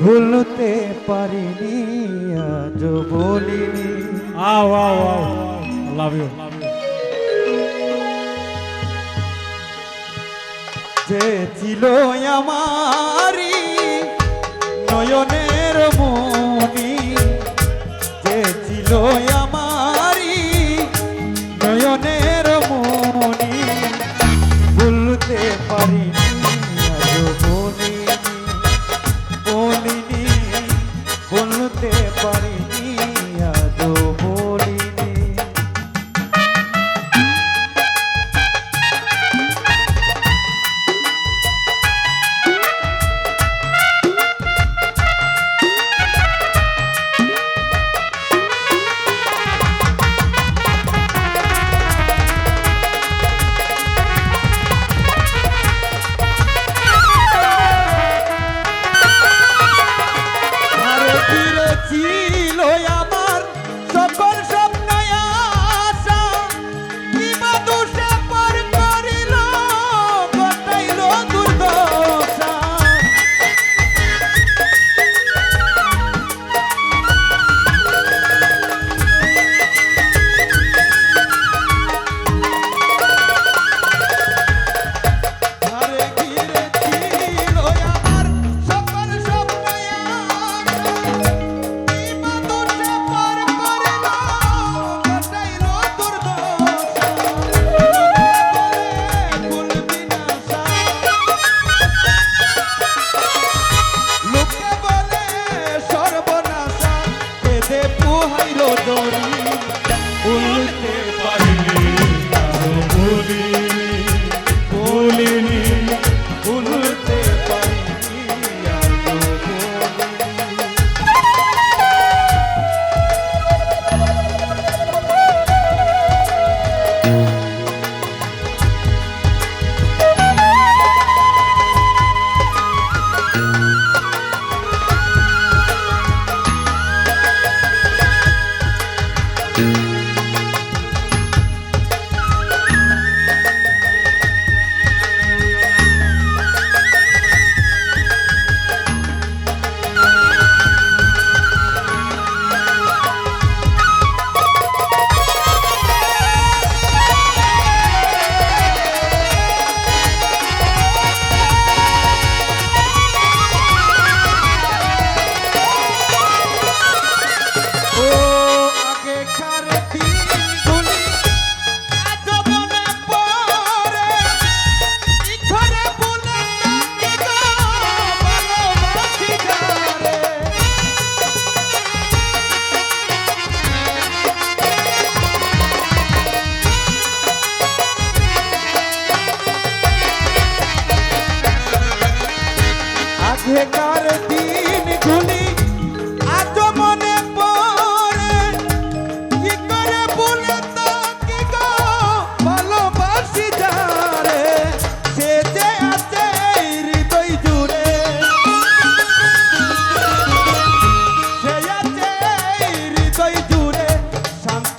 ভুলতে পারিনি আজ বলিনি। আও আও আও। লাভ ইউ যে ছিল আমারি নয়নের মনি যে ছিল আমারি আগেকার দিনগুলি আজ মনে পড়ে। কি করে ভুলে তাকি গো? ভালোবাসি যারে, সে যে আছে হৃদয় জুড়ে। সে আছে হৃদয় জুড়ে, শান্ত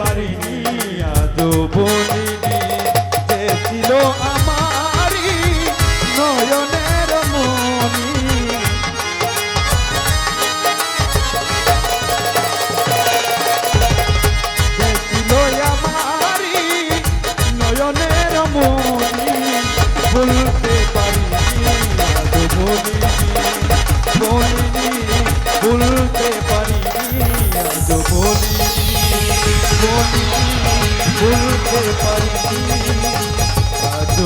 পারিনি, আদৌ বলিনি, যে ছিল আমারই নয়নের মনি যে ছিল আমারই নয়নের মনি বলতে পারিনি, আদৌ বলিনি বলিনি বলতে ভুলতে পারি আজ